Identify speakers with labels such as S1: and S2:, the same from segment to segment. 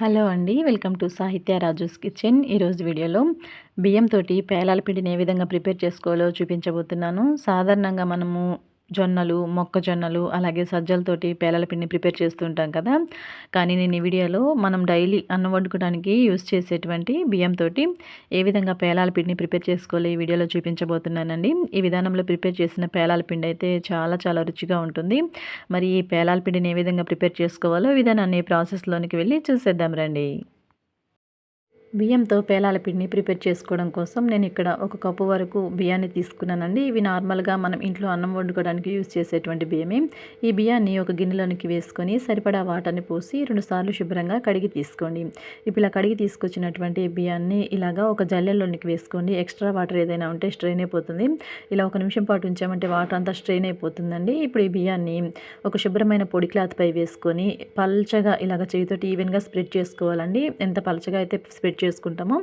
S1: Hello అండి welcome to సాహిత్య Raju's kitchen. ఈరోజు వీడియోలో బియ్యంతో పేలాల పిండిని ఏ విధంగా ప్రిపేర్ చేసుకోవాలో చూపించబోతున్నాను. సాధారణంగా మనము జొన్నలు మొక్కజొన్నలు అలాగే సజ్జలతోటి పేలల పిండిని ప్రిపేర్ చేస్తుంటాం కదా. కానీ నేను ఈ వీడియోలో మనం డైలీ అన్నం వండుకోవడానికి యూస్ చేసేటువంటి బియ్యంతో ఏ విధంగా పేలాల పిండిని ప్రిపేర్ చేసుకోవాలి ఈ వీడియోలో చూపించబోతున్నానండి. ఈ విధానంలో ప్రిపేర్ చేసిన పేలాల పిండి అయితే చాలా చాలా రుచిగా ఉంటుంది. మరి ఈ పేలాల పిండిని ఏ విధంగా ప్రిపేర్ చేసుకోవాలో విధానాన్ని ప్రాసెస్లోనికి వెళ్ళి చూసేద్దాం రండి. బియ్యంతో పేలాల పిండిని ప్రిపేర్ చేసుకోవడం కోసం నేను ఇక్కడ ఒక కప్పు వరకు బియ్యాన్ని తీసుకున్నానండి. ఇవి నార్మల్గా మనం ఇంట్లో అన్నం వండుకోవడానికి యూజ్ చేసేటువంటి బియ్యమే. ఈ బియ్యాన్ని ఒక గిన్నెలోనికి వేసుకొని సరిపడా వాటర్ని పోసి రెండుసార్లు శుభ్రంగా కడిగి తీసుకోండి. ఇప్పుడు ఇలా కడిగి తీసుకొచ్చినటువంటి బియ్యాన్ని ఇలాగా ఒక జల్లెల్లోనికి వేసుకోండి. ఎక్స్ట్రా వాటర్ ఏదైనా ఉంటే స్ట్రెయిన్ అయిపోతుంది. ఇలా ఒక నిమిషం పాటు ఉంచామంటే వాటర్ అంతా స్ట్రెయిన్ అయిపోతుందండి. ఇప్పుడు ఈ బియ్యాన్ని ఒక శుభ్రమైన పొడి క్లాత్ పై వేసుకొని పల్చగా ఇలాగ చేతితోటి ఈవెన్గా స్ప్రెడ్ చేసుకోవాలండి. ఎంత పల్చగా అయితే స్ప్రెడ్ చేసుకుంటామో.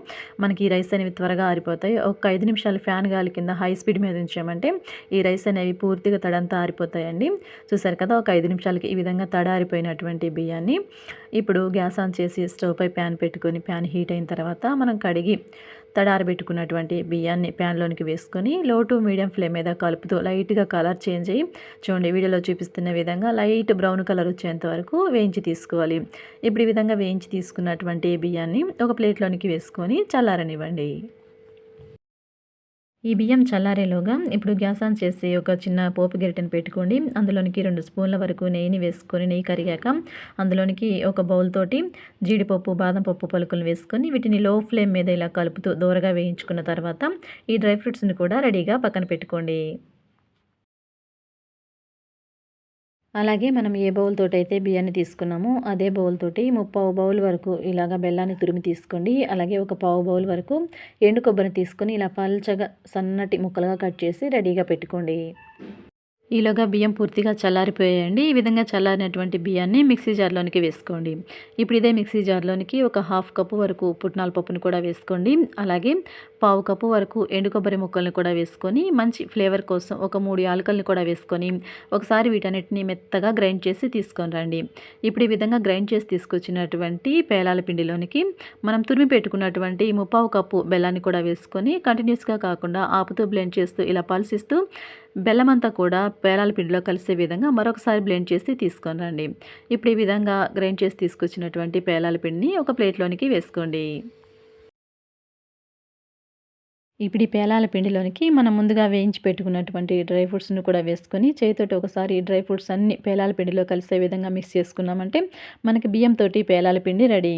S1: మనకి ఈ రైస్ అనేవి త్వరగా ఆరిపోతాయి. ఒక ఐదు నిమిషాలు ఫ్యాన్ గాలి కింద హై స్పీడ్ మీద ఉంచామంటే ఈ రైస్ అనేవి పూర్తిగా తడంతా ఆరిపోతాయండి. చూసారు కదా ఒక ఐదు నిమిషాలకి ఈ విధంగా తడ ఆరిపోయినటువంటి బియ్యాన్ని. ఇప్పుడు గ్యాస్ ఆన్ చేసి స్టవ్ పై ప్యాన్ పెట్టుకొని ప్యాన్ హీట్ అయిన తర్వాత మనం కడిగి తడారబెట్టుకున్నటువంటి బియ్యాన్ని ప్యాన్లోనికి వేసుకొని లో టు మీడియం ఫ్లేమ్ మీద కలుపుతూ లైట్గా కలర్ చేంజ్ అయ్యి చూడండి వీడియోలో చూపిస్తున్న విధంగా లైట్ బ్రౌన్ కలర్ వచ్చేంత వరకు వేయించి తీసుకోవాలి. ఇప్పుడు ఈ విధంగా వేయించి తీసుకున్నటువంటి బియ్యాన్ని ఒక ప్లేట్లోనికి వేసుకొని చల్లారనివ్వండి. ఈ బియ్యం చల్లారేలోగా ఇప్పుడు గ్యాస్ ఆన్ చేసి ఒక చిన్న పోపు గిరిటను పెట్టుకోండి. అందులోనికి రెండు స్పూన్ల వరకు నెయ్యిని వేసుకొని నెయ్యి కరిగాక అందులోనికి ఒక బౌల్ తోటి జీడిపప్పు బాదం పప్పు పలుకులు వేసుకొని వీటిని లో ఫ్లేమ్ మీద ఇలా కలుపుతూ దూరగా వేయించుకున్న తర్వాత ఈ డ్రై ఫ్రూట్స్ని కూడా రెడీగా పక్కన పెట్టుకోండి. అలాగే మనం ఏ బౌల్ తోటి అయితే బియ్యాన్ని తీసుకున్నామో అదే బౌల్ తోటి ముప్పావు బౌల్ వరకు ఇలాగ బెల్లాన్ని తురిమి తీసుకోండి. అలాగే ఒక పావు బౌల్ వరకు ఎండు కొబ్బరిని తీసుకొని ఇలా పల్చగా సన్నటి ముక్కలుగా కట్ చేసి రెడీగా పెట్టుకోండి. ఈలోగా బియ్యం పూర్తిగా చల్లారిపోయాయండి. ఈ విధంగా చల్లారినటువంటి బియ్యాన్ని మిక్సీ జార్లోనికి వేసుకోండి. ఇప్పుడు ఇదే మిక్సీ జార్లోనికి ఒక హాఫ్ కప్పు వరకు పుట్నాల పప్పును కూడా వేసుకోండి. అలాగే పావు కప్పు వరకు ఎండు కొబ్బరి ముక్కల్ని కూడా వేసుకొని మంచి ఫ్లేవర్ కోసం ఒక మూడు యాలకల్ని కూడా వేసుకొని ఒకసారి వీటన్నిటిని మెత్తగా గ్రైండ్ చేసి తీసుకొని రండి. ఇప్పుడు ఈ విధంగా గ్రైండ్ చేసి తీసుకొచ్చినటువంటి పేలాల పిండిలోనికి మనం తురిమి పెట్టుకున్నటువంటి ముప్పావు కప్పు బెల్లాన్ని కూడా వేసుకొని కంటిన్యూస్గా కాకుండా ఆపుతూ బ్లెండ్ చేస్తూ ఇలా పల్సిస్తూ బెల్లం అంతా కూడా పేలాల పిండిలో కలిసే విధంగా మరొకసారి బ్లెండ్ చేసి తీసుకొని రండి. ఇప్పుడు ఈ విధంగా గ్రైండ్ చేసి తీసుకొచ్చినటువంటి పేలాల పిండిని ఒక ప్లేట్లోనికి వేసుకోండి. ఇప్పుడు ఈ పేలాల పిండిలోనికి మనం ముందుగా వేయించి పెట్టుకున్నటువంటి డ్రై ఫ్రూట్స్ని కూడా వేసుకొని చేతితోటి ఒకసారి డ్రై ఫ్రూట్స్ అన్ని పేలాల పిండిలో కలిసే విధంగా మిక్స్ చేసుకున్నామంటే మనకి బియ్యంతో పేలాల పిండి రెడీ.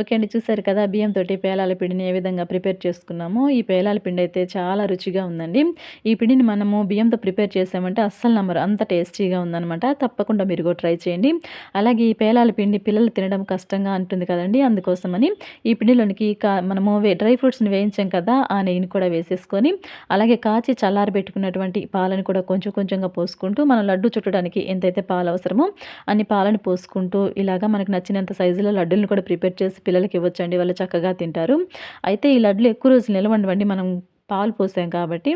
S1: ఓకే అండి చూసారు కదా బియ్యంతో పేలాల పిండిని ఏ విధంగా ప్రిపేర్ చేసుకున్నామో. ఈ పేలాల పిండి అయితే చాలా రుచిగా ఉందండి. ఈ పిండిని మనము బియ్యంతో ప్రిపేర్ చేసామంటే అస్సలు నమ్మరు అంత టేస్టీగా ఉందనమాట తప్పకుండా మీరు కూడా ట్రై చేయండి. అలాగే ఈ పేలాల పిండి పిల్లలు తినడం కష్టంగా ఉంటుంది కదండి అందుకోసమని ఈ పిండిలోనికి మనము డ్రై ఫ్రూట్స్ని వేయించాం కదా ఆ నెయ్యిని కూడా వేసేసుకొని అలాగే కాచి చల్లారబెట్టుకున్నటువంటి పాలను కూడా కొంచెం కొంచెంగా పోసుకుంటూ మనం లడ్డు చుట్టడానికి ఎంతైతే పాలు అవసరమో అన్ని పాలను పోసుకుంటూ ఇలాగా మనకు నచ్చినంత సైజులో లడ్డూలను కూడా ప్రిపేర్ చేసి పిల్లలకి ఇవ్వచ్చండి. వాళ్ళు చక్కగా తింటారు. అయితే ఈ లడ్డులు ఎక్కువ రోజులు నిలవండి మనం పాలు పోసాం కాబట్టి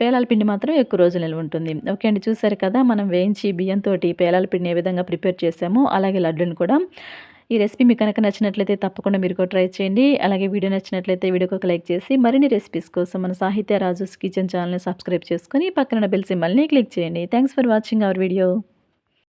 S1: పేలాల పిండి మాత్రం ఎక్కువ రోజులు నిల్వ ఉంటుంది. ఓకే అండి చూసారు కదా? మనం వేయించి బియ్యంతో పేలాల పిండిని ఏ విధంగా ప్రిపేర్ చేసామో అలాగే లడ్డును కూడా ఈ రెసిపీ మీకు కనుక నచ్చినట్లయితే తప్పకుండా మీరు కూడా ట్రై చేయండి. అలాగే వీడియో నచ్చినట్లయితే వీడియోకి ఒక లైక్ చేసి మరిన్ని రెసిపీస్ కోసం మన సాహిత్య రాజుస్ కిచెన్ ఛానల్ని సబ్స్క్రైబ్ చేసుకొని పక్కన బెల్ సింబల్ని క్లిక్ చేయండి. Thanks for watching our video.